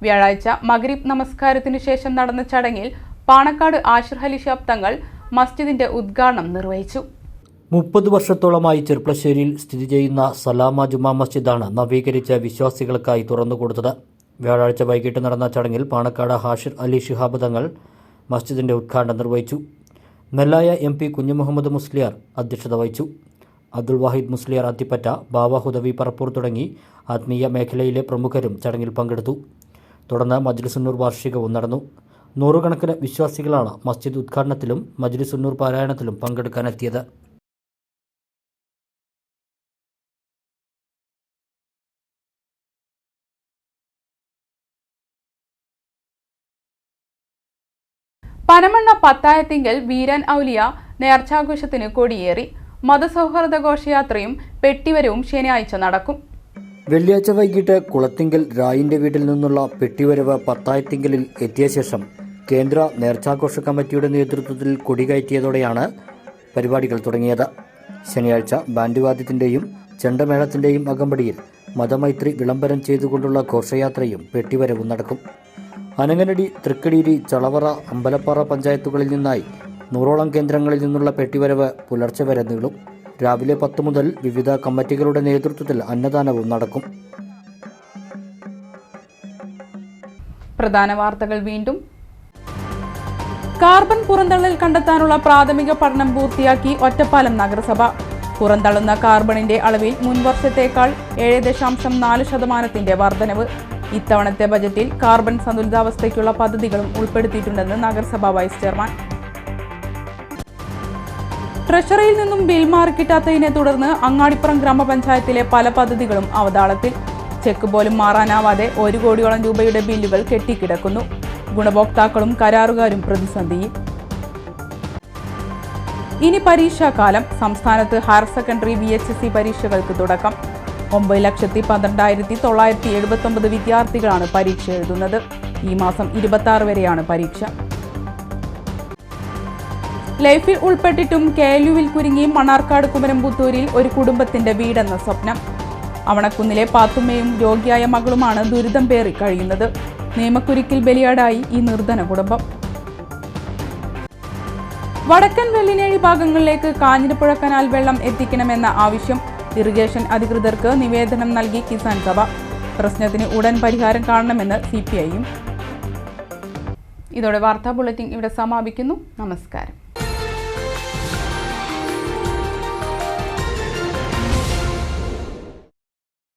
വ്യാഴാഴ്ച മഗ്രിബ് നമസ്കാരത്തിനു ശേഷം നടന്ന ചടങ്ങിൽ പാണക്കാട് ആഷിർ ഷാബ് തങ്ങൾ മസ്ജിദിന്റെ ഉദ്ഘാടനം നിർവഹിച്ചു. മുപ്പത് വർഷത്തോളമായി ചെർപ്പളശ്ശേരിയിൽ സ്ഥിതി ചെയ്യുന്ന സലാമ ജുമാ മസ്ജിദാണ് നവീകരിച്ച വിശ്വാസികൾക്കായി തുറന്നുകൊടുത്തത് വ്യാഴാഴ്ച വൈകിട്ട് നടന്ന ചടങ്ങിൽ പാണക്കാട് ഹാഷിർ അലി ഷിഹാബ് തങ്ങൾ മസ്ജിദിന്റെ ഉദ്ഘാടനം നിർവഹിച്ചു. നെല്ലായ എം പി കുഞ്ഞുമുഹമ്മദ് മുസ്ലിയാർ അധ്യക്ഷത വഹിച്ചു. അബ്ദുൾ വാഹിദ് മുസ്ലിയാർ അത്തിപ്പറ്റ ബാബ ഹുദവി പറപ്പൂർ തുടങ്ങി ആത്മീയ മേഖലയിലെ പ്രമുഖരും ചടങ്ങിൽ പങ്കെടുത്തു. തുടർന്ന് മജ്ലിസുന്നൂർ വാർഷികവും നടന്നു. നൂറുകണക്കിന് വിശ്വാസികളാണ് മസ്ജിദ് ഉദ്ഘാടനത്തിലും മജ്ലിസുന്നൂർ പാരായണത്തിലും പങ്കെടുക്കാനെത്തിയത്. പനമണ്ണ പത്തായത്തിങ്കൽ വീരൻ ഔലിയ നേർച്ചാഘോഷത്തിന് കൊടിയേറി. മതസൗഹാർദ്ദ ഘോഷയാത്രയും പെട്ടിവരവും ശനിയാഴ്ച നടക്കും. വെള്ളിയാഴ്ച വൈകിട്ട് കുളത്തിങ്കൽ രായിന്റെ വീട്ടിൽ നിന്നുള്ള പെട്ടിവരവ് പത്തായത്തിങ്കലിൽ എത്തിയ ശേഷം കേന്ദ്ര നേർച്ചാഘോഷ കമ്മിറ്റിയുടെ നേതൃത്വത്തിൽ കൊടികയറ്റിയതോടെയാണ് പരിപാടികൾ തുടങ്ങിയത്. ശനിയാഴ്ച ബാൻഡുവാദ്യത്തിന്റെയും ചെണ്ടമേളത്തിന്റെയും അകമ്പടിയിൽ മതമൈത്രി വിളംബരം ചെയ്തുകൊണ്ടുള്ള ഘോഷയാത്രയും പെട്ടിവരവും നടക്കും. അനങ്ങനടി തൃക്കടീരി ചളവറ അമ്പലപ്പാറ പഞ്ചായത്തുകളിൽ നിന്നായി നൂറോളം കേന്ദ്രങ്ങളിൽ നിന്നുള്ള പെട്ടിവരവ് പുലർച്ചെ വരെ നീളും. രാവിലെ പത്ത് മുതൽ വിവിധ കമ്മിറ്റികളുടെ നേതൃത്വത്തിൽ അന്നദാനവും നടക്കും. പ്രധാന വാർത്തകൾ വീണ്ടും. കാർബൺ പുറന്തള്ളൽ കണ്ടെത്താനുള്ള പ്രാഥമിക പഠനം പൂർത്തിയാക്കി ഒറ്റപ്പാലം നഗരസഭ. പുറന്തള്ളുന്ന കാർബണിന്റെ അളവിൽ മുൻവർഷത്തേക്കാൾ ഏഴ് ദശാംശം നാല് ശതമാനത്തിന്റെ വർധനവ്. ഇത്തവണത്തെ ബജറ്റിൽ കാർബൺ സന്തുലിതാവസ്ഥയ്ക്കുള്ള പദ്ധതികളും ഉൾപ്പെടുത്തിയിട്ടുണ്ടെന്ന് നഗരസഭാ വൈസ് ചെയർമാൻ ട്രഷറിയിൽ നിന്നും ബിൽ മാറി കിട്ടാത്തതിനെ തുടർന്ന് അങ്ങാടിപ്പുറം ഗ്രാമപഞ്ചായത്തിലെ പല പദ്ധതികളും അവതാളത്തിൽ. ചെക്ക് പോലും മാറാനാവാതെ ഒരു കോടിയോളം രൂപയുടെ ബില്ലുകൾ കെട്ടിക്കിടക്കുന്നു. ഗുണഭോക്താക്കളും കരാറുകാരും പ്രതിസന്ധിയിൽ ഇനി പരീക്ഷാകാലം. സംസ്ഥാനത്ത് higher secondary V H S C പരീക്ഷകൾക്ക് തുടക്കം. ഒമ്പത് ലക്ഷത്തി പന്ത്രണ്ടായിരത്തി തൊള്ളായിരത്തി എഴുപത്തി ഒമ്പത് വിദ്യാർത്ഥികളാണ് പരീക്ഷ എഴുതുന്നത്. ഈ മാസം ഇരുപത്തി വരെയാണ് പരീക്ഷ. ലൈഫിൽ ഉൾപ്പെട്ടിട്ടും കെ എൽ യുവിൽ കുരുങ്ങി മണാർക്കാട് കുമരംപുത്തൂരിൽ ഒരു കുടുംബത്തിന്റെ വീടെന്ന സ്വപ്നം. അവണക്കുന്നിലെ പാത്തുമ്മയും രോഗിയായ മകളുമാണ് ദുരിതം പേറി കഴിയുന്നത്. നിയമക്കുരുക്കിൽ ബലിയാടായി ഈ നിർധന കുടുംബം. വടക്കൻ വെള്ളിനേഴി ഭാഗങ്ങളിലേക്ക് കാഞ്ഞിരപ്പുഴ കനാൽ വെള്ളം എത്തിക്കണമെന്ന ആവശ്യം. ഇറിഗേഷൻ അധികൃതർക്ക് നിവേദനം നൽകി കിസാൻ സഭ. പ്രശ്നത്തിന് ഉടൻ പരിഹാരം കാണണമെന്ന് സി പി ഐയും. ഇതോടെ വാർത്താ ബുള്ളറ്റിൻ ഇവിടെ സമാപിക്കുന്നു. നമസ്കാരം.